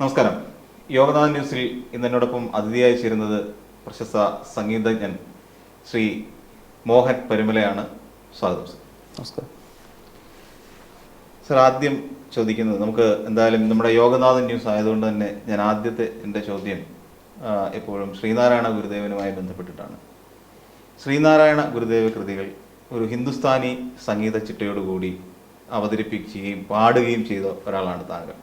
നമസ്കാരം. യോഗനാഥ ന്യൂസിൽ ഇന്ന് എന്നോടൊപ്പം അതിഥിയായി ചേരുന്നത് പ്രശസ്ത സംഗീതജ്ഞൻ ശ്രീ മോഹൻ പരുമലയാണ്. സ്വാഗതം സർ. നമസ്കാരം. സർ ആദ്യം ചോദിക്കുന്നത് നമുക്ക് എന്തായാലും നമ്മുടെ യോഗനാഥൻ ന്യൂസ് ആയതുകൊണ്ട് തന്നെ ഞാൻ ആദ്യത്തെ എന്റെ ചോദ്യം എപ്പോഴും ശ്രീനാരായണ ഗുരുദേവനുമായി ബന്ധപ്പെട്ടിട്ടാണ്. ശ്രീനാരായണ ഗുരുദേവ കൃതികൾ ഒരു ഹിന്ദുസ്ഥാനി സംഗീത ചിട്ടയോടുകൂടി അവതരിപ്പിക്കുകയും പാടുകയും ചെയ്ത ഒരാളാണ് താങ്കൾ.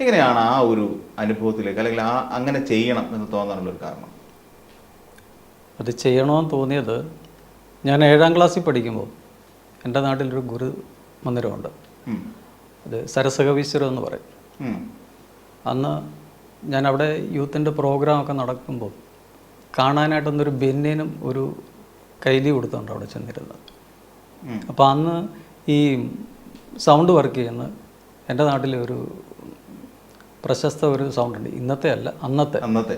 എങ്ങനെയാണ് ആ ഒരു അനുഭവത്തിലേക്ക് അല്ലെങ്കിൽ ആ അങ്ങനെ ചെയ്യണം എന്ന് തോന്നാനുള്ള ഒരു കാരണം? അത് ചെയ്യണമെന്ന് തോന്നിയത് ഞാൻ ഏഴാം ക്ലാസ്സിൽ പഠിക്കുമ്പോൾ എന്റെ നാട്ടിലൊരു ഗുരു മന്ദിരമുണ്ട്. അത് സരസകവീശ്വരം എന്ന് പറയും. അന്ന് ഞാൻ അവിടെ യൂത്തിന്റെ പ്രോഗ്രാമൊക്കെ നടക്കുമ്പോൾ കാണാനായിട്ടൊന്നൊരു ബെന്നിനും ഒരു കൈലി കൊടുത്തുണ്ട് അവിടെ ചെന്നിരുന്നത് അപ്പോൾ അന്ന് ഈ സൗണ്ട് വർക്ക് ചെയ്യുന്ന എന്റെ നാട്ടിലെ ഒരു പ്രശസ്ത ഒരു സൗണ്ട് ഉണ്ട് ഇന്നത്തെ അല്ല അന്നത്തെ. അന്നത്തെ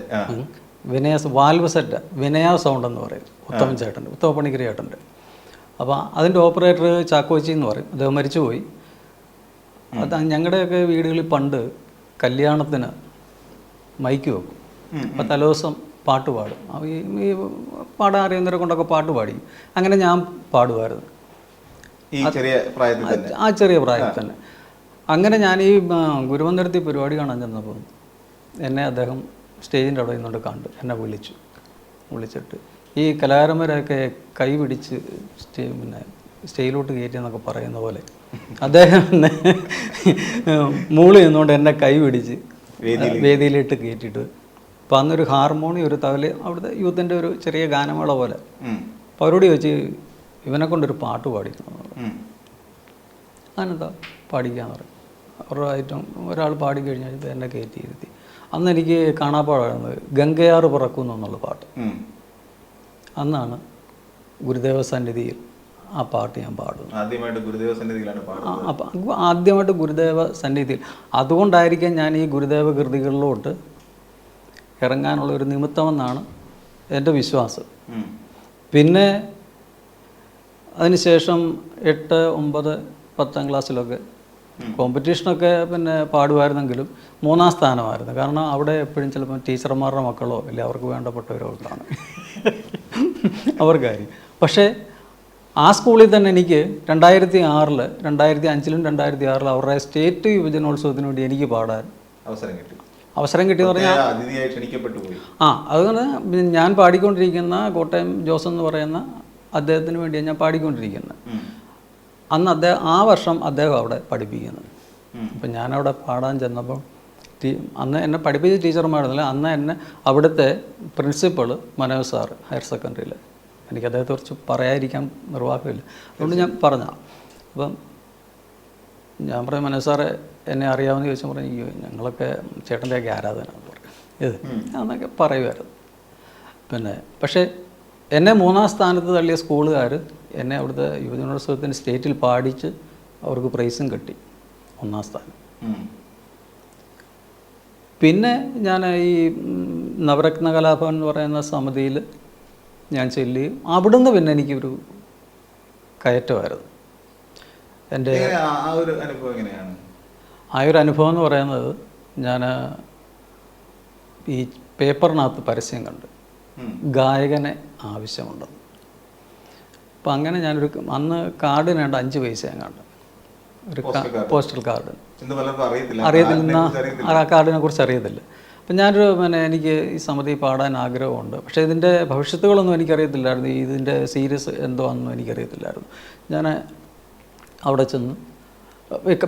വിനയാസ് വിനയ വാൽവ് സെറ്റ് വിനയ സൗണ്ട് എന്ന് പറയും. ഉത്തമൻ ചേട്ടന്റെ ഉത്തമ പണിക്കരി ചേട്ടന്റെ അപ്പോൾ അതിന്റെ ഓപ്പറേറ്റർ ചാക്കോച്ചി എന്ന് പറയും. അദ്ദേഹം മരിച്ചുപോയി. അത് ഞങ്ങളുടെയൊക്കെ വീടുകളിൽ പണ്ട് കല്യാണത്തിന് മൈക്ക് വെക്കും. അപ്പം അപ്പോൾ തലേദിവസം പാട്ട് പാടും. ഈ പാടാൻ അറിയുന്നവരെ കൊണ്ടൊക്കെ പാട്ട് പാടി അങ്ങനെ ഞാൻ പാടുമായിരുന്നു. ആ ചെറിയ പ്രായത്തിൽ തന്നെ. അങ്ങനെ ഞാൻ ഈ ഗുരുവന്തരത്തിൽ പരിപാടി കാണാൻ ചെന്നപ്പോൾ എന്നെ അദ്ദേഹം സ്റ്റേജിന്റെ അവിടെ നിന്നുകൊണ്ട് കണ്ടു. എന്നെ വിളിച്ചു. വിളിച്ചിട്ട് ഈ കലാകാരന്മാരൊക്കെ കൈ പിടിച്ച് സ്റ്റേ പിന്നെ സ്റ്റേജിലോട്ട് കയറ്റി എന്നൊക്കെ പറയുന്ന പോലെ അദ്ദേഹം എന്നെ മൂളി നിന്നുകൊണ്ട് എന്നെ കൈ പിടിച്ച് വേദിയിലിട്ട് കയറ്റിയിട്ട് അപ്പോൾ അന്നൊരു ഹാർമോണി ഒരു തവൽ അവിടുത്തെ യൂത്തിന്റെ ഒരു ചെറിയ ഗാനമേള പോലെ. അപ്പോൾ അവരോട് ചോദിച്ച് ഇവനെ കൊണ്ടൊരു പാട്ട് പാടിക്കണം? അങ്ങനെന്താ അതിനെന്താ പാടിക്കാന്ന് പറയും അവരുടെ ഐറ്റം ഒരാൾ പാടി കഴിഞ്ഞാൽ കഴിഞ്ഞപ്പോൾ എന്നെ കയറ്റി ഇരുത്തി. അന്ന് എനിക്ക് കാണാപ്പാടായിരുന്നത് ഗംഗയാറ് പിറക്കുന്നു എന്നുള്ള പാട്ട്. അന്നാണ് ഗുരുദേവ സന്നിധിയിൽ ആ പാട്ട് ഞാൻ പാടുന്നത്. ആദ്യമായിട്ട് ഗുരുദേവ സന്നിധിയിലാണ് അപ്പം ആദ്യമായിട്ട് ഗുരുദേവ സന്നിധിയിൽ. അതുകൊണ്ടായിരിക്കാം ഞാൻ ഈ ഗുരുദേവ കൃതികളിലോട്ട് ഇറങ്ങാനുള്ള ഒരു നിമിത്തമെന്നാണ് എന്റെ വിശ്വാസം. പിന്നെ അതിനുശേഷം എട്ട് ഒമ്പത് പത്താം ക്ലാസ്സിലൊക്കെ കോമ്പറ്റീഷനൊക്കെ പിന്നെ പാടുമായിരുന്നെങ്കിലും മൂന്നാം സ്ഥാനമായിരുന്നു. കാരണം അവിടെ എപ്പോഴും ചിലപ്പോൾ ടീച്ചർമാരുടെ മക്കളോ ഇല്ല അവർക്ക് വേണ്ടപ്പെട്ടവരോ ഒക്കെയാണ്. അവർക്കായിരിക്കും പക്ഷേ ആ സ്കൂളിൽ തന്നെ എനിക്ക് രണ്ടായിരത്തി ആറിൽ രണ്ടായിരത്തി അഞ്ചിലും രണ്ടായിരത്തി ആറിലും അവരുടെ സ്റ്റേറ്റ് യുവജനോത്സവത്തിന് വേണ്ടി എനിക്ക് പാടാൻ അവസരം കിട്ടി. അവസരം കിട്ടിയെന്ന് പറഞ്ഞാൽ ആ അതുകൊണ്ട് ഞാൻ പാടിക്കൊണ്ടിരിക്കുന്ന കോട്ടയം ജോസ് എന്ന് പറയുന്ന അദ്ദേഹത്തിന് വേണ്ടിയാണ് ഞാൻ പാടിക്കൊണ്ടിരിക്കുന്നത്. അന്ന് അദ്ദേഹം ആ വർഷം അദ്ദേഹം അവിടെ പഠിപ്പിക്കുന്നത്. അപ്പം ഞാനവിടെ പാടാൻ ചെന്നപ്പോൾ ടീ അന്ന് എന്നെ പഠിപ്പിച്ച ടീച്ചർമാരുന്നില്ല അന്ന് എന്നെ അവിടുത്തെ പ്രിൻസിപ്പൾ മനോജ് സാറ് ഹയർ സെക്കൻഡറിയിൽ എനിക്ക് അദ്ദേഹത്തെ കുറിച്ച് പറയാതിരിക്കാൻ നിർവാഹമില്ല. അതുകൊണ്ട് ഞാൻ പറഞ്ഞ അപ്പം ഞാൻ പറയും മനോജ് സാറെ എന്നെ അറിയാമെന്ന് ചോദിച്ചാൽ പറഞ്ഞു അയ്യോ ഞങ്ങളൊക്കെ ചേട്ടന്റെയൊക്കെ ആരാധന പറയും ഇത് എന്നൊക്കെ പറയുമായിരുന്നു. പിന്നെ പക്ഷേ എന്നെ മൂന്നാം സ്ഥാനത്ത് തള്ളിയ സ്കൂളുകാർ എന്നെ അവിടുത്തെ യുവജനോത്സവത്തിന് സ്റ്റേറ്റിൽ പാടിച്ച് അവർക്ക് പ്രൈസും കിട്ടി ഒന്നാം സ്ഥാനം. പിന്നെ ഞാൻ ഈ നവരത്ന കലാഭവൻ എന്ന് പറയുന്ന സമിതിയിൽ ഞാൻ ചെല്ലുകയും അവിടുന്ന് പിന്നെ എനിക്കൊരു കയറ്റമായിരുന്നു. എന്റെ ആ ഒരു അനുഭവം എങ്ങനെയാണ്? ആ ഒരു അനുഭവം എന്ന് പറയുന്നത് ഞാൻ ഈ പേപ്പറിനകത്ത് പരസ്യം കണ്ട് ഗായകനെ ആവശ്യമുണ്ടെന്ന്. അപ്പം അങ്ങനെ ഞാനൊരു അന്ന് കാർഡിന് വേണ്ട അഞ്ച് പൈസ ഞാൻ കണ്ടു. ഒരു പോസ്റ്റൽ കാർഡ്. അറിയത്തില്ല. ആ കാർഡിനെ കുറിച്ച് അറിയത്തില്ല. അപ്പം ഞാനൊരു പിന്നെ എനിക്ക് ഈ സമിതി പാടാൻ ആഗ്രഹമുണ്ട്. പക്ഷേ ഇതിന്റെ ഭവിഷ്യത്തുകളൊന്നും എനിക്കറിയത്തില്ലായിരുന്നു. ഇതിന്റെ സീരിയസ് എന്തോ ആണെന്നും എനിക്കറിയത്തില്ലായിരുന്നു. ഞാൻ അവിടെ ചെന്ന്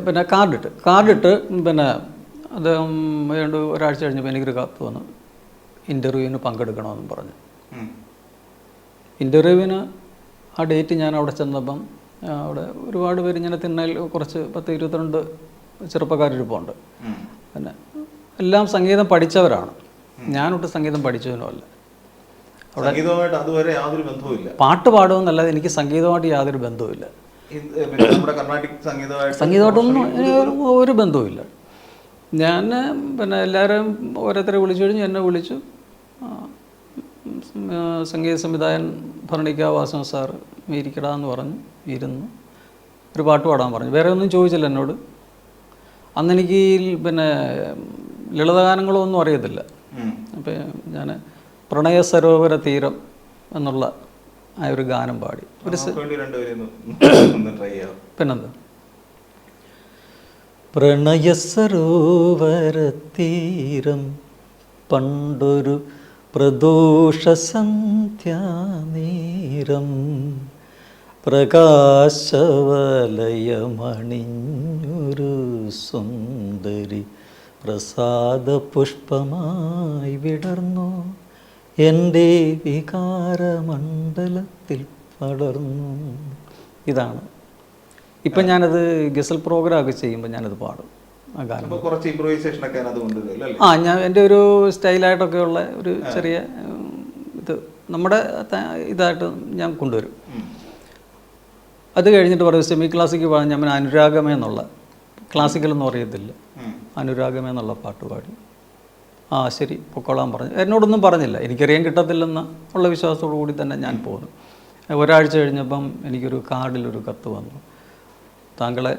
പിന്നെ കാർഡിട്ട്. കാർഡിട്ട് പിന്നെ അദ്ദേഹം ഏതാണ്ട് ഒരാഴ്ച കഴിഞ്ഞപ്പോൾ എനിക്കൊരു കത്ത് വന്നു. ഇന്റർവ്യൂവിന് പങ്കെടുക്കണമെന്നും പറഞ്ഞു. ഇന്റർവ്യൂവിന് ആ ഡേറ്റ് ഞാൻ അവിടെ ചെന്നപ്പം അവിടെ ഒരുപാട് പേര് ഇങ്ങനെ തിണ്ണയിൽ കുറച്ച് പത്ത് ഇരുപത്തിരണ്ട് ചെറുപ്പക്കാരിരിപ്പുണ്ട്. പിന്നെ എല്ലാം സംഗീതം പഠിച്ചവരാണ്. ഞാനൊട്ട് സംഗീതം പഠിച്ചതിനുമല്ല സംഗീതവുമായിട്ട് അതുവരെ യാതൊരു ബന്ധവുമില്ല. പാട്ട് പാടുമെന്നല്ലാതെ എനിക്ക് സംഗീതമായിട്ട് യാതൊരു ബന്ധവുമില്ല. സംഗീതമായിട്ടൊന്നും ഒരു- ബന്ധവുമില്ല. ഞാൻ പിന്നെ എല്ലാവരും ഓരോരുത്തരെ വിളിച്ചു കഴിഞ്ഞ് എന്നെ വിളിച്ചു. സംഗീത സംവിധായകൻ ഭരണിക്ക വാസവ സാർ ഇരിക്കടാ എന്ന് പറഞ്ഞു ഇരുന്നു. ഒരു പാട്ട് പാടാൻ പറഞ്ഞു. വേറെ ഒന്നും ചോദിച്ചില്ല എന്നോട്. അന്ന് എനിക്ക് പിന്നെ ലളിതഗാനങ്ങളോ ഒന്നും അറിയത്തില്ല. അപ്പോൾ ഞാൻ പ്രണയ സരോവര തീരം എന്നുള്ള ആ ഒരു ഗാനം പാടി. ഒരു പിന്നെന്താ? പ്രണയ സരോവര തീരം പണ്ടൊരു പ്രദോഷ സന്ധ്യാനേരം പ്രകാശവലയമണിഞ്ഞൊരു സുന്ദരി പ്രസാദപുഷ്പമായി വിടർന്നു. എന്റെ വികാരമണ്ഡലത്തിൽ പടർന്നു. ഇതാണ്. ഇപ്പം ഞാനത് ഗസൽ പ്രോഗ്രാമൊക്കെ ചെയ്യുമ്പോൾ ഞാനത് പാടും. ആ ഗാനം കുറച്ച് ഇംപ്രൂവൈസേഷൻ ഒക്കെ ആ ഞാൻ എന്റെ ഒരു സ്റ്റൈലായിട്ടൊക്കെ ഉള്ള ഒരു ചെറിയ ഇത് നമ്മുടെ ഇതായിട്ട് ഞാൻ കൊണ്ടുവരും. അത് കഴിഞ്ഞിട്ട് പറയും സെമി ക്ലാസിക്ക് പാടാൻ ഞാൻ അനുരാഗമേ എന്നുള്ള. ക്ലാസിക്കൽ എന്ന് പറയത്തില്ല. അനുരാഗമെന്നുള്ള അനുരാഗമേ എന്നുള്ള പാട്ട് പാടി. ആ ശരി പൊക്കോളാൻ പറഞ്ഞു. എന്നോടൊന്നും പറഞ്ഞില്ല. എനിക്കറിയാൻ കിട്ടത്തില്ലെന്ന ഉള്ള വിശ്വാസത്തോടു കൂടി തന്നെ ഞാൻ പോന്നു. ഒരാഴ്ച കഴിഞ്ഞപ്പം എനിക്കൊരു കാർഡിലൊരു കത്ത് വന്നു. താങ്കളെ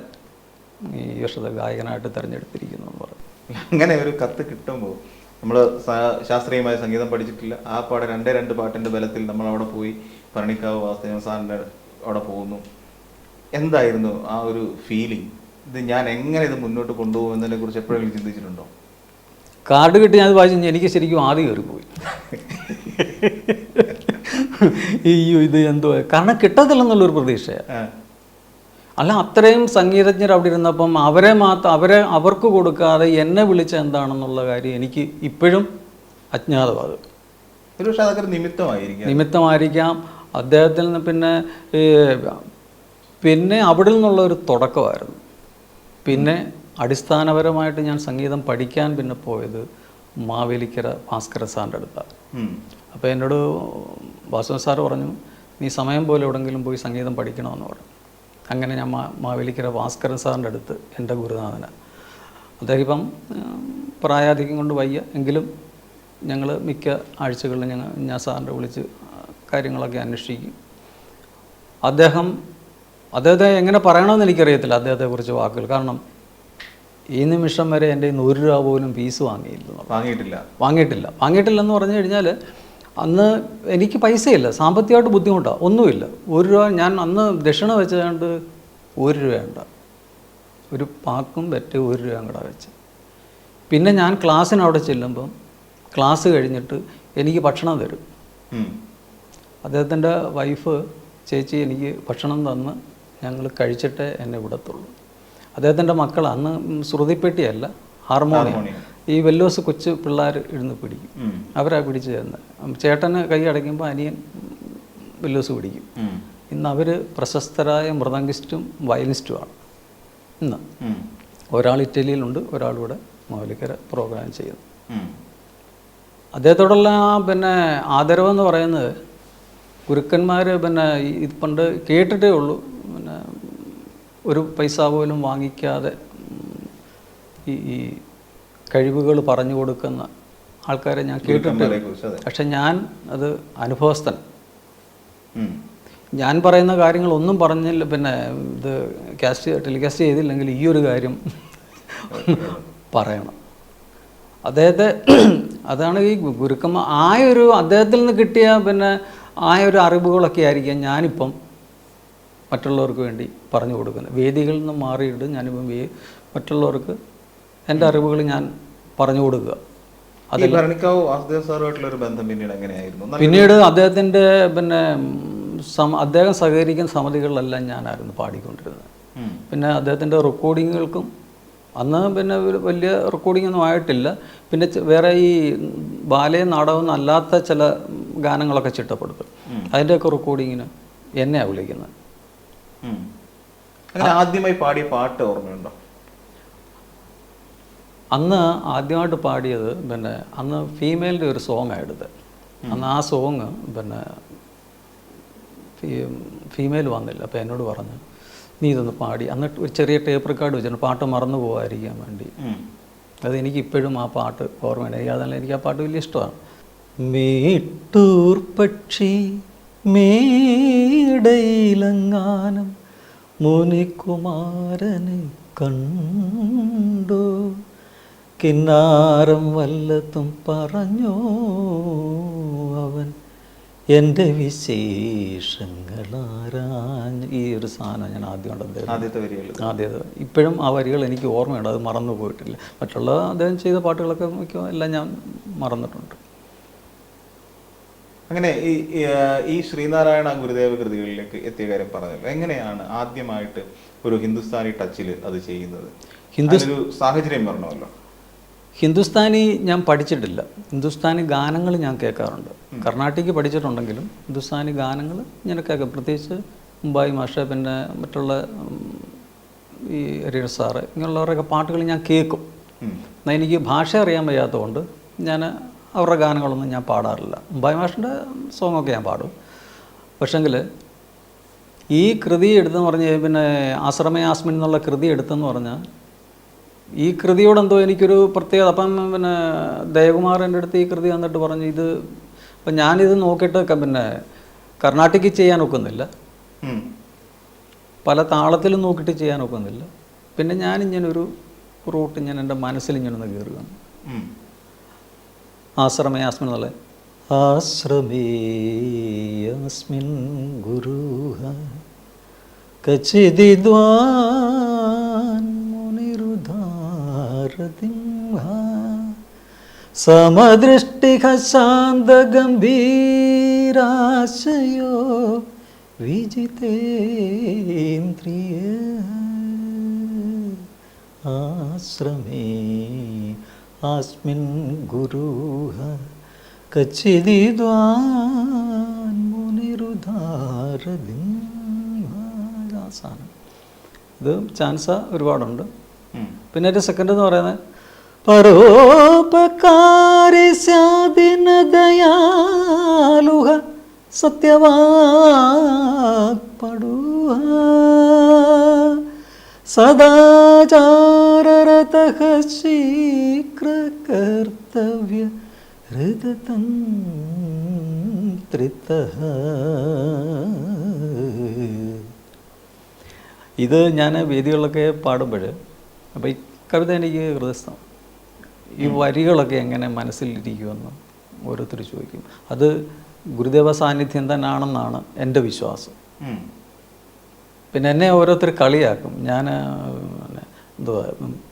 ഈ വർഷത്തെ ഗായകനായിട്ട് തിരഞ്ഞെടുത്തിരിക്കുന്നു എന്ന് പറഞ്ഞു. അങ്ങനെ ഒരു കത്ത് കിട്ടുമ്പോൾ നമ്മൾ ശാസ്ത്രീയമായ സംഗീതം പഠിച്ചിട്ടില്ല. ആ പാട രണ്ടേ രണ്ട് പാട്ടിന്റെ ബലത്തിൽ നമ്മൾ അവിടെ പോയി പറണിക്കാവ് വാസുദേവൻ അവിടെ പോകുന്നു. എന്തായിരുന്നു ആ ഒരു ഫീലിംഗ് ഇത് ഞാൻ എങ്ങനെ ഇത് മുന്നോട്ട് കൊണ്ടുപോകും എന്നതിനെ കുറിച്ച് എപ്പോഴെങ്കിലും ചിന്തിച്ചിട്ടുണ്ടോ? കാർഡ് കിട്ടി ഞാൻ വായിച്ചു എനിക്ക് ശരിക്കും ആദ്യം കയറി പോയി അയ്യോ ഇത് എന്തോ കാരണം കിട്ടത്തില്ലെന്നുള്ളൊരു പ്രതീക്ഷയാണ്. അല്ല അത്രയും സംഗീതജ്ഞർ അവിടെ ഇരുന്നപ്പം അവരെ മാത്രം അവരെ അവർക്ക് കൊടുക്കാതെ എന്നെ വിളിച്ച എന്താണെന്നുള്ള കാര്യം എനിക്ക് ഇപ്പോഴും അജ്ഞാതമാണ് ഒരു പക്ഷെ അതൊക്കെ നിമിത്തമായിരിക്കാം. നിമിത്തമായിരിക്കാം. അദ്ദേഹത്തിൽ നിന്ന് പിന്നെ പിന്നെ അവിടെ നിന്നുള്ള ഒരു തുടക്കമായിരുന്നു. പിന്നെ അടിസ്ഥാനപരമായിട്ട് ഞാൻ സംഗീതം പഠിക്കാൻ പിന്നെ പോയത് മാവേലിക്കര ഭാസ്കര സാറിന്റെ അടുത്താണ്. അപ്പോൾ എന്നോട് വാസുദേവൻ സാർ പറഞ്ഞു നീ സമയം പോലെ എവിടെങ്കിലും പോയി സംഗീതം പഠിക്കണമെന്ന് പറഞ്ഞു. അങ്ങനെ ഞാൻ മാ മാവേലിക്കര ഭാസ്കരൻ സാറിന്റെ അടുത്ത് എന്റെ ഗുരുനാഥന്. അദ്ദേഹം ഇപ്പം പ്രായാധികം പ്രായാധിക്യം കൊണ്ട് വയ്യ. എങ്കിലും ഞങ്ങൾ മിക്ക ആഴ്ചകളിലും ഞങ്ങൾ ഞാൻ സാറിന്റെ വിളിച്ച് കാര്യങ്ങളൊക്കെ അന്വേഷിക്കും. അദ്ദേഹം അദ്ദേഹത്തെ എങ്ങനെ പറയണമെന്ന് എനിക്കറിയത്തില്ല അദ്ദേഹത്തെക്കുറിച്ച് വാക്കുകൾ. കാരണം ഈ നിമിഷം വരെ എന്റെ നൂറ് രൂപ പോലും ഫീസ് വാങ്ങിയില്ല. വാങ്ങിയിട്ടില്ല. വാങ്ങിയിട്ടില്ല. വാങ്ങിയിട്ടില്ലെന്ന് പറഞ്ഞു കഴിഞ്ഞാൽ അന്ന് എനിക്ക് പൈസയില്ല സാമ്പത്തികമായിട്ട് ബുദ്ധിമുട്ടാണ് ഒന്നുമില്ല. ഒരു രൂപ ഞാൻ അന്ന് ദക്ഷിണ വെച്ചുകൊണ്ട് ഒരു രൂപയുണ്ട ഒരു പാക്കും വെറ്റ് ഒരു രൂപയും കൂടെ വെച്ച്. പിന്നെ ഞാൻ ക്ലാസ്സിന് അവിടെ ചെല്ലുമ്പം ക്ലാസ് കഴിഞ്ഞിട്ട് എനിക്ക് ഭക്ഷണം തരും. അദ്ദേഹത്തിന്റെ വൈഫ് ചേച്ചി എനിക്ക് ഭക്ഷണം തന്ന് ഞങ്ങൾ കഴിച്ചിട്ടേ എന്നെ വിടത്തുള്ളൂ. അദ്ദേഹത്തിന്റെ മക്കൾ അന്ന് ശ്രുതിപ്പെട്ടിയല്ല ഹാർമോണിയം. ഈ വെല്ലോസ് കൊച്ചു പിള്ളേർ ഇരുന്ന് പിടിക്കും. അവരാ പിടിച്ചു തരുന്നത് ചേട്ടന് കൈ അടയ്ക്കുമ്പോൾ അനിയൻ വെല്ലോസ് പിടിക്കും. ഇന്ന് അവർ പ്രശസ്തരായ മൃദംഗിസ്റ്റും വയലിനിസ്റ്റുമാണ്. ഇന്ന്. ഒരാൾ ഇറ്റലിയിലുണ്ട് ഒരാളിവിടെ മൗലിക്കര പ്രോഗ്രാം ചെയ്യുന്നു. അദ്ദേഹത്തോടുള്ള ആ പിന്നെ ആദരവെന്ന് പറയുന്നത് ഗുരുക്കന്മാർ പിന്നെ ഇത് പണ്ട് കേട്ടിട്ടേ ഉള്ളൂ. പിന്നെ ഒരു പൈസ പോലും വാങ്ങിക്കാതെ ഈ കഴിവുകൾ പറഞ്ഞു കൊടുക്കുന്ന ആൾക്കാരെ ഞാൻ കേട്ടിട്ടേ ഗുരുക്കന്മാരെ ഉള്ളൂ. കുറിച്ച് അതെ. പക്ഷെ ഞാൻ അത് അനുഭവസ്ഥൻ. ഞാൻ പറയുന്ന കാര്യങ്ങളൊന്നും പറഞ്ഞില്ല പിന്നെ ഇത് കാസ്റ്റ് ടെലികാസ്റ്റ് ചെയ്തില്ലെങ്കിൽ ഈ ഒരു കാര്യം പറയണം. അദ്ദേഹത്തെ അതാണ് ഈ ഗുരുക്കന്മാർ ആ ഒരു അദ്ദേഹത്തിൽ നിന്ന് കിട്ടിയ പിന്നെ ആ ഒരു അറിവുകളൊക്കെ ആയിരിക്കാം ഞാനിപ്പം മറ്റുള്ളവർക്ക് വേണ്ടി പറഞ്ഞു കൊടുക്കുന്നത്. വേദികളിൽ നിന്ന് മാറിയിട്ട് ഞാനിപ്പം മറ്റുള്ളവർക്ക് എന്റെ അറിവുകൾ ഞാൻ പറഞ്ഞു കൊടുക്കുക. അതിൽ ഭരണിക്കാവ് വാസുദേവ സാറുമായിട്ടുള്ള ഒരു ബന്ധം പിന്നീട് എങ്ങനെയായിരുന്നു? പിന്നീട് അദ്ദേഹത്തിന്റെ പിന്നെ സം അദ്ദേഹം സഹകരിക്കുന്ന സമിതികളിലെല്ലാം ഞാനായിരുന്നു പാടിക്കൊണ്ടിരുന്നത്. പിന്നെ അദ്ദേഹത്തിന്റെ റെക്കോർഡിങ്ങുകൾക്കും അന്ന് പിന്നെ വലിയ റെക്കോർഡിംഗ് ഒന്നും ആയിട്ടില്ല. പിന്നെ വേറെ ഈ ബാലയ നാടകം അല്ലാത്ത ചില ഗാനങ്ങളൊക്കെ ചിട്ടപ്പെടുത്തും. അതിന്റെയൊക്കെ റെക്കോർഡിങ്ങിന് എന്നെയാണ് വിളിക്കുന്നത്. ആദ്യമായി പാടിയ പാട്ട് ഓർമ്മയുണ്ടോ? അന്ന് ആദ്യമായിട്ട് പാടിയത് പിന്നെ അന്ന് ഫീമെയിലിന്റെ ഒരു സോങ് ആയിടുത് അന്ന് ആ സോങ് പിന്നെ ഫീമെയിൽ വന്നില്ല. അപ്പോൾ എന്നോട് പറഞ്ഞു നീ ഇതൊന്ന് പാടി. അന്ന് ഒരു ചെറിയ ടേപ്പ് റെക്കോർഡ് വെച്ചിട്ടുണ്ട്. പാട്ട് മറന്നു പോകാതിരിക്കാൻ വേണ്ടി. അത് എനിക്ക് ഇപ്പോഴും ആ പാട്ട് ഓർമ്മയുണ്ട്. എനിക്ക് അതല്ല എനിക്ക് ആ പാട്ട് വലിയ ഇഷ്ടമാണ്. മേട്ടൂർ പക്ഷി മേടയിലങ്ങാനം മുനികുമാരനെ കണ്ടോ. കിന്നാരം വല്ലതും പറഞ്ഞോ അവൻ? എന്റെ വിശേഷങ്ങളാരാഞ്ഞ് ഈ ഒരു സാധനം ഞാൻ ആദ്യം കണ്ടത് ആദ്യത്തെ വരികൾ. ആദ്യത്തെ ഇപ്പോഴും ആ വരികൾ എനിക്ക് ഓർമ്മയുണ്ട്. അത് മറന്നു പോയിട്ടില്ല. മറ്റുള്ള അദ്ദേഹം ചെയ്ത പാട്ടുകളൊക്കെ മിക്ക എല്ലാം ഞാൻ മറന്നിട്ടുണ്ട്. അങ്ങനെ ഈ ഈ, ശ്രീനാരായണ ഗുരുദേവ കൃതികളിലേക്ക് എത്തിയ കാര്യം പറഞ്ഞു എങ്ങനെയാണ് ആദ്യമായിട്ട് ഒരു ഹിന്ദുസ്ഥാനി ടച്ചിൽ അത് ചെയ്യുന്നത്? ഹിന്ദു സാഹചര്യം പറഞ്ഞല്ലോ ഹിന്ദുസ്ഥാനി ഞാൻ പഠിച്ചിട്ടില്ല. ഹിന്ദുസ്ഥാനി ഗാനങ്ങൾ ഞാൻ കേൾക്കാറുണ്ട്. കർണാട്ടിക്ക് പഠിച്ചിട്ടുണ്ടെങ്കിലും ഹിന്ദുസ്ഥാനി ഗാനങ്ങൾ ഞാൻ കേൾക്കാം. പ്രത്യേകിച്ച് മുംബൈ മാഷ പിന്നെ മറ്റുള്ള ഈ ഹരീഷ് സാറ് ഇങ്ങനെയുള്ളവരുടെയൊക്കെ പാട്ടുകൾ ഞാൻ കേൾക്കും. എന്നാൽ എനിക്ക് ഭാഷ അറിയാൻ വയ്യാത്തതുകൊണ്ട് ഞാൻ അവരുടെ ഗാനങ്ങളൊന്നും ഞാൻ പാടാറില്ല. മുംബൈ മാഷിന്റെ സോങ്ങൊക്കെ ഞാൻ പാടും. പക്ഷെങ്കിൽ ഈ കൃതി എടുത്തെന്ന് പറഞ്ഞ് പിന്നെ ആശ്രമയാസ്മിൻ എന്നുള്ള കൃതി എടുത്തെന്ന് പറഞ്ഞാൽ ഈ കൃതിയോട് എന്തോ എനിക്കൊരു പ്രത്യേകത. അപ്പം പിന്നെ ദയകുമാർ എന്റെ അടുത്ത് ഈ കൃതി വന്നിട്ട് പറഞ്ഞു ഇത് അപ്പം ഞാനിത് നോക്കിയിട്ട് പിന്നെ കർണാട്ടിക്ക് ചെയ്യാൻ ഒക്കുന്നില്ല. പല താളത്തിലും നോക്കിയിട്ട് ചെയ്യാൻ ഒക്കുന്നില്ല. പിന്നെ ഞാനിങ്ങനൊരു റൂട്ട് ഞാൻ എന്റെ മനസ്സിൽ ഇങ്ങനെ ഒന്ന് കയറുകയാണ്. ആശ്രമേ ആസ്മിൻ എന്നുള്ള ആശ്രമേ ഗുരു സമദൃഷ്ടിക ശാന്തഗംഭീരാശയോ വിജിതേന്ദ്രിയ. ആശ്രമേ ആസ്മിൻ ഗുരുഹ കച്ചിദിദ്വാൻ മുനിരുധാരദിസാനം ഇത് ചാൻസ ഒരുപാടുണ്ട്. പിന്നെ ഒരു സെക്കൻഡ് എന്ന് പറയുന്നത് പരോപകാരി സ്യാദിന ദയാലുഹ സത്യവാക്പടുഹ സദാചാരരതഃ ശീഘ്രകർത്തവ്യ ഹൃദതന്ത്രിതഃ. ഇത് ഞാൻ വേദികളിലൊക്കെ പാടുമ്പോൾ അപ്പോൾ ഈ കവിത എനിക്ക് ഹൃദയസ്ഥം. ഈ വരികളൊക്കെ എങ്ങനെ മനസ്സിലിരിക്കുമെന്ന് ഓരോരുത്തർ ചോദിക്കും. അത് ഗുരുദേവ സാന്നിധ്യം തന്നെയാണെന്നാണ് എന്റെ വിശ്വാസം. പിന്നെ എന്നെ ഓരോരുത്തർ കളിയാക്കും. ഞാൻ എന്തുവാ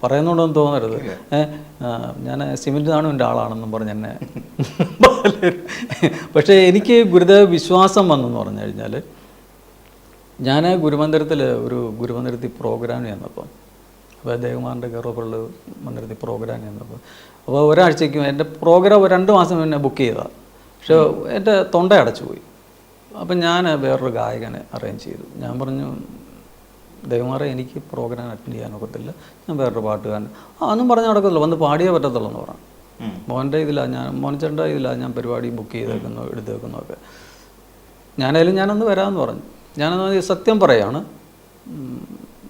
പറയുന്നുണ്ടെന്ന് തോന്നരുത്. ഞാൻ സിമെന്റ് നാണുവിന്റെ ആളാണെന്നും പറഞ്ഞ് എന്നെ പക്ഷേ എനിക്ക് ഗുരുദേവ വിശ്വാസം വന്നെന്ന് പറഞ്ഞു കഴിഞ്ഞാൽ ഞാൻ ഗുരുമന്ദിരത്തിൽ ഒരു ഗുരുമന്ദിരത്തിൽ പ്രോഗ്രാം അപ്പോൾ ദേവകുമാറിന്റെ കയറുള്ള മന്ദിരത്തിൽ പ്രോഗ്രാം ചെയ്യുന്നപ്പോൾ അപ്പോൾ ഒരാഴ്ചയ്ക്കും എന്റെ പ്രോഗ്രാം രണ്ട് മാസം മുന്നേ ബുക്ക് ചെയ്തതാണ് പക്ഷേ എന്റെ തൊണ്ട അടച്ചു പോയി. അപ്പം ഞാൻ വേറൊരു ഗായകനെ അറേഞ്ച് ചെയ്തു. ഞാൻ പറഞ്ഞു ദേവമാറെ എനിക്ക് പ്രോഗ്രാം അറ്റൻഡ് ചെയ്യാൻ ഒക്കത്തില്ല. ഞാൻ വേറൊരു പാട്ടുകാരൻ. ആ ഒന്നും പറഞ്ഞാൽ നടക്കത്തില്ല. വന്ന് പാടിയേ പറ്റത്തുള്ളൂ എന്ന് പറഞ്ഞു. മോന്റെ ഇതിലാണ് ഞാൻ മോനിച്ചേട്ടന്റെ ഇതിലാണ് ഞാൻ പരിപാടി ബുക്ക് ചെയ്തേക്കുന്നു എടുത്തേക്കുന്നു ഒക്കെ ഞാനായാലും ഞാനൊന്ന് വരാമെന്ന് പറഞ്ഞു. ഞാനൊന്ന് സത്യം പറയാണ്.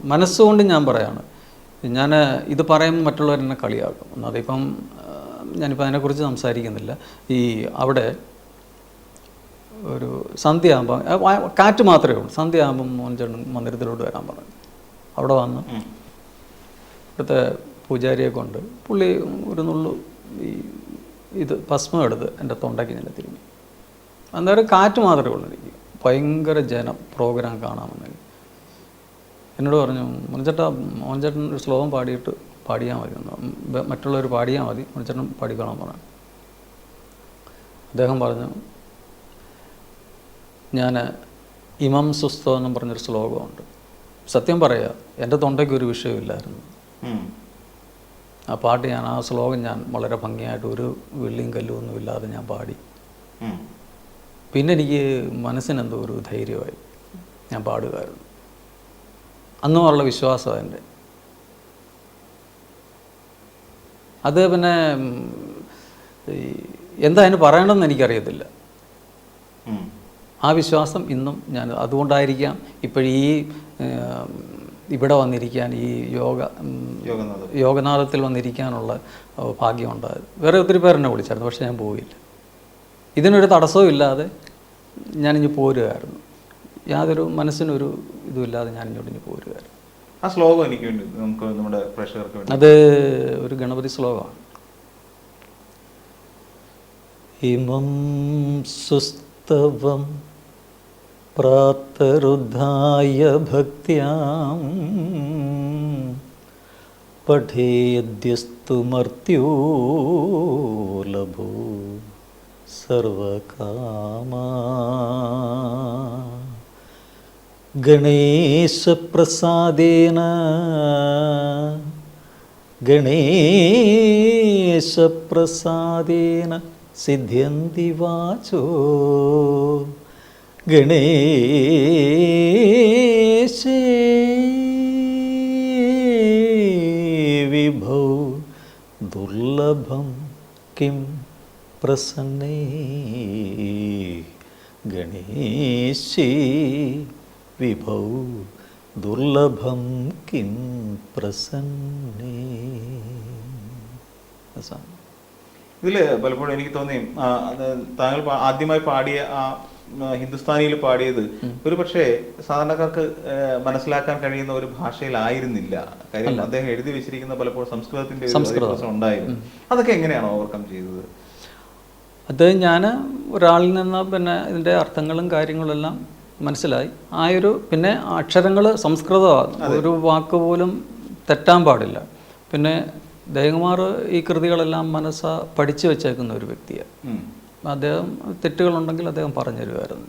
മനസ്സുകൊണ്ട് ഞാൻ പറയാണ്. ഞാൻ ഇത് പറയുമ്പോൾ മറ്റുള്ളവർ എന്നെ കളിയാക്കും. അതിപ്പം ഞാനിപ്പോൾ അതിനെക്കുറിച്ച് സംസാരിക്കുന്നില്ല. ഈ അവിടെ ഒരു സന്ധ്യയാകുമ്പം കാറ്റ് മാത്രമേ ഉള്ളൂ. സന്ധ്യയാകുമ്പം മോഹൻചേട്ടൻ മന്ദിരത്തിലോട്ട് വരാൻ പറഞ്ഞു. അവിടെ വന്ന്. ഇവിടുത്തെ പൂജാരിയെ കൊണ്ട് പുള്ളി ഒരു നുള്ളു ഈ ഇത് ഭസ്മം എടുത്ത് എന്റെ തൊണ്ടയ്ക്ക് ഞാൻ തിരുമ്മി. അന്നേരം കാറ്റ് മാത്രമേ ഉള്ളൂ എനിക്ക്. ഭയങ്കര ജനം പ്രോഗ്രാം കാണാമെന്നെങ്കിൽ എന്നോട് പറഞ്ഞു മോനിച്ചേട്ടാ മോഹൻചേട്ടൻ ഒരു ശ്ലോകം പാടിയിട്ട് പാടിയാൽ മതി. എന്ന് ബ- മറ്റുള്ളവർ പാടിയാൽ മതി. മോനിച്ചേട്ടൻ പാടിക്കോളാൻ പറഞ്ഞു. അദ്ദേഹം പറഞ്ഞു ഞാൻ ഇമം സുസ്തോ എന്നും പറഞ്ഞൊരു ശ്ലോകമുണ്ട്. സത്യം പറയുക എന്റെ തൊണ്ടയ്ക്ക് ഒരു വിഷയമില്ലായിരുന്നു. ആ പാട്ട് ഞാൻ ആ ശ്ലോകം ഞാൻ വളരെ ഭംഗിയായിട്ട് ഒരു വെള്ളിയും കല്ലും ഒന്നും ഇല്ലാതെ ഞാൻ പാടി. പിന്നെ എനിക്ക് മനസ്സിനെന്തോ ഒരു ധൈര്യമായി ഞാൻ പാടുകയായിരുന്നു അന്നും ഉള്ള വിശ്വാസമാണ് എന്റെ അത് പിന്നെ എന്താ അതിന് പറയണമെന്ന് എനിക്കറിയത്തില്ല. ആ വിശ്വാസം ഇന്നും ഞാൻ അതുകൊണ്ടായിരിക്കാം ഇപ്പോഴീ ഇവിടെ വന്നിരിക്കാൻ ഈ യോഗ യോഗനാഥത്തിൽ വന്നിരിക്കാനുള്ള ഭാഗ്യമുണ്ടായത് വേറെ ഒത്തിരി പേരെന്നെ വിളിച്ചായിരുന്നു പക്ഷെ ഞാൻ പോയില്ല. ഇതിനൊരു തടസ്സവും ഇല്ലാതെ ഞാനിഞ്ഞ് പോരുകയായിരുന്നു. യാതൊരു മനസ്സിനൊരു ഇതുമില്ലാതെ ഞാൻ ഇങ്ങോട്ട് പോരുകയായിരുന്നു ആ ശ്ലോകം എനിക്ക് വേണ്ടി നമുക്ക് നമ്മുടെ പ്രേക്ഷകർക്ക് വേണ്ടി. അത് ഒരു ഗണപതി ശ്ലോകമാണ്. ഇമം സുസ്തവം പ്രാതരുദ്ധായ ഭക്തിയാം പഠേദ്യസ്തു മർത്യോലഭോ സർവകാമാ ഗണേശപ്രസാദേന. ഗണേശപ്രസാദേന സിദ്ധ്യന്തി വാചോ. ഗണേശേ വിഭൗ ദുർലഭം കിം പ്രസന്നേ. ഗണേശേ വിഭൗ ദുർലഭം കിം പ്രസന്നേ. ഇതിൽ ഇതിൽ പലപ്പോഴും എനിക്ക് തോന്നി താങ്കൾ ആദ്യമായി പാടിയ ആ ഹിന്ദുസ്ഥാനിയിൽ പാടിയത് ഒരു പക്ഷേ സാധാരണക്കാർക്ക് മനസ്സിലാക്കാൻ കഴിയുന്ന ഒരു ഭാഷയിലായിരുന്നില്ല. കാര്യം അദ്ദേഹം എഴുതി വെച്ചിരിക്കുന്ന പലപ്പോഴും സംസ്കൃതത്തിന്റെ. ഉണ്ടായിരുന്നു. അതൊക്കെ എങ്ങനെയാണ് ഓവർകം ചെയ്തത്? അത് ഞാൻ ഒരാളിൽ നിന്ന് പിന്നെ ഇതിന്റെ അർത്ഥങ്ങളും കാര്യങ്ങളെല്ലാം മനസ്സിലായി. ആ ഒരു പിന്നെ അക്ഷരങ്ങൾ സംസ്കൃതമാണ്. ഒരു വാക്ക് പോലും തെറ്റാൻ പാടില്ല. പിന്നെ ദേവകുമാർ ഈ കൃതികളെല്ലാം മനസ്സ പഠിച്ചു വെച്ചേക്കുന്ന ഒരു വ്യക്തിയാണ്. അദ്ദേഹം തെറ്റുകളുണ്ടെങ്കിൽ അദ്ദേഹം പറഞ്ഞു തരുമായിരുന്നു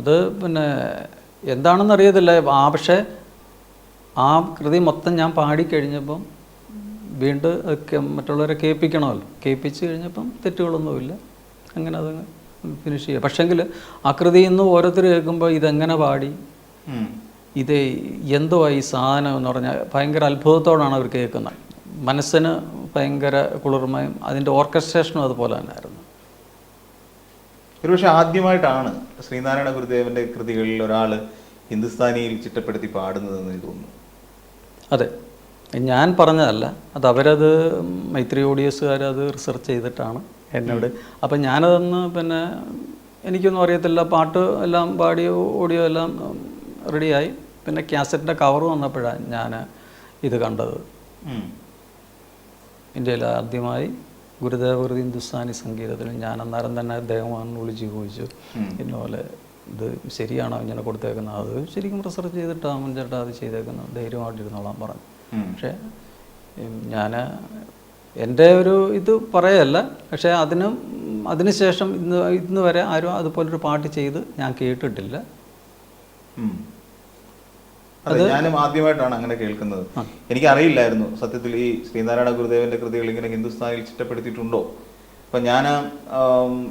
അത് പിന്നെ എന്താണെന്ന് അറിയത്തില്ല ആ പക്ഷേ ആ കൃതി മൊത്തം ഞാൻ പാടിക്കഴിഞ്ഞപ്പം വീണ്ടും മറ്റുള്ളവരെ കേൾപ്പിക്കണമല്ലോ. കേൾപ്പിച്ച് കഴിഞ്ഞപ്പം തെറ്റുകളൊന്നുമില്ല. അങ്ങനെ അത് ഫിനിഷ് ചെയ്യുക. പക്ഷേങ്കിൽ ആ കൃതി ഇന്ന് ഓരോരുത്തർ കേൾക്കുമ്പോൾ ഇതെങ്ങനെ പാടി. ഇത് എന്തോ ഈ സാധനം എന്ന് പറഞ്ഞാൽ ഭയങ്കര അത്ഭുതത്തോടാണ് അവർ കേൾക്കുന്നത്. മനസ്സിന് ഭയങ്കര കുളിർമയും അതിന്റെ ഓർക്കസ്ട്രേഷനും അതുപോലെ തന്നെയായിരുന്നു. ഒരുപക്ഷെ ആദ്യമായിട്ടാണ് ശ്രീനാരായണ ഗുരുദേവന്റെ കൃതികളിൽ ഒരാൾ ഹിന്ദുസ്ഥാനിയിൽ ചിട്ടപ്പെടുത്തി പാടുന്നതെന്ന് എനിക്ക് തോന്നുന്നു. അതെ. ഞാൻ പറഞ്ഞതല്ല. അത് അവരത് മൈത്രി ഓഡിയസുകാരത് റിസർച്ച് ചെയ്തിട്ടാണ്. എന്നോട്. അപ്പം ഞാനതൊന്ന് പിന്നെ എനിക്കൊന്നും അറിയത്തില്ല. പാട്ട് എല്ലാം പാടി ഓഡിയോ എല്ലാം റെഡിയായി. പിന്നെ ക്യാസറ്റിന്റെ കവർ വന്നപ്പോഴാണ് ഞാൻ ഇത് കണ്ടത്. ഇന്ത്യയിൽ ആദ്യമായി ഗുരുദേവകൃതി ഹിന്ദുസ്ഥാനി സംഗീതത്തിൽ ഞാൻ അന്നേരം തന്നെ അദ്ദേഹമാണ് വിളിച്ച് ചോദിച്ചു. ഇന്നപോലെ ഇത് ശരിയാണോ ഇങ്ങനെ കൊടുത്തേക്കുന്നത്? അത് ശരിക്കും റിസർച്ച് ചെയ്തിട്ടാണ് മുൻചേട്ടാ അത് ചെയ്തേക്കുന്നത്. ധൈര്യമായിട്ടിരുന്നോളാം പറഞ്ഞു. പക്ഷേ ഞാൻ എന്റെ ഒരു ഇത് പറയല്ല. പക്ഷേ അതിനും അതിനുശേഷം ഇന്ന് ഇന്ന് വരെ ആരും അതുപോലൊരു പാട്ട് ചെയ്ത് ഞാൻ കേട്ടിട്ടില്ല. അത് ഞാനും ആദ്യമായിട്ടാണ് അങ്ങനെ കേൾക്കുന്നത്. എനിക്ക് അറിയില്ലായിരുന്നു സത്യത്തിൽ ഈ ശ്രീനാരായണ ഗുരുദേവന്റെ കൃതികൾ ഇങ്ങനെ ഹിന്ദുസ്ഥാനിൽ ചിട്ടപ്പെടുത്തിയിട്ടുണ്ടോ? അപ്പൊ ഞാൻ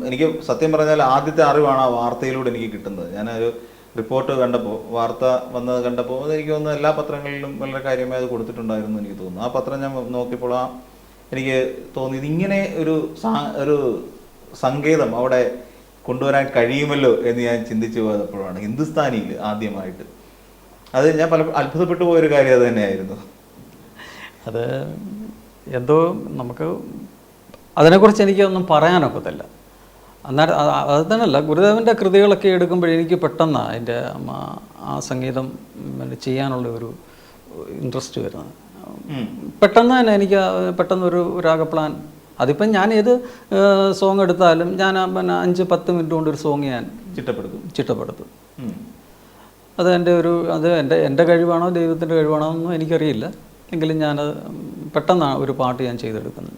എനിക്ക് സത്യം പറഞ്ഞാൽ ആദ്യത്തെ അറിവാണ് ആ വാർത്തയിലൂടെ എനിക്ക് കിട്ടുന്നത്. ഞാൻ ഒരു റിപ്പോർട്ട് കണ്ടപ്പോൾ വാർത്ത വന്നത് കണ്ടപ്പോൾ എനിക്ക് തോന്നുന്നു എല്ലാ പത്രങ്ങളിലും വളരെ കാര്യമായി അത് കൊടുത്തിട്ടുണ്ടായിരുന്നു എനിക്ക് തോന്നുന്നു. ആ പത്രം ഞാൻ നോക്കിയപ്പോൾ ആ എനിക്ക് തോന്നി ഇതിങ്ങനെ ഒരു ഒരു സങ്കേതം അവിടെ കൊണ്ടുവരാൻ കഴിയുമല്ലോ എന്ന് ഞാൻ ചിന്തിച്ചു പോയപ്പോഴാണ് ഹിന്ദുസ്ഥാനിയിൽ ആദ്യമായിട്ട്. അത് ഞാൻ പല അത്ഭുതപ്പെട്ടു പോയൊരു കാര്യം അത് തന്നെയായിരുന്നു. അത് എന്തോ നമുക്ക് അതിനെക്കുറിച്ച് എനിക്കൊന്നും പറയാനൊക്കത്തില്ല. അന്നേരം അത് തന്നെയല്ല ഗുരുദേവന്റെ കൃതികളൊക്കെ എടുക്കുമ്പോൾ എനിക്ക് പെട്ടെന്ന് അതിന്റെ ആ- സംഗീതം ചെയ്യാനുള്ള ഒരു ഇൻട്രസ്റ്റ് വരുന്നത്. പെട്ടെന്ന് തന്നെ എനിക്ക് പെട്ടെന്ന് ഒരു രാഗ പ്ലാൻ അതിപ്പം ഞാൻ ഏത് സോങ് എടുത്താലും ഞാൻ പിന്നെ അഞ്ച് പത്ത് മിനിറ്റ് കൊണ്ട് ഒരു സോങ് ഞാൻ ചിട്ടപ്പെടുത്തും. ചിട്ടപ്പെടുത്തും. അത് എന്റെ ഒരു അത് എന്റെ എന്റെ കഴിവാണോ ദൈവത്തിന്റെ കഴിവാണോ എന്നൊന്നും എനിക്കറിയില്ല. എങ്കിലും ഞാനത് പെട്ടെന്നാണ് ഒരു പാട്ട് ഞാൻ ചെയ്തെടുക്കുന്നത്.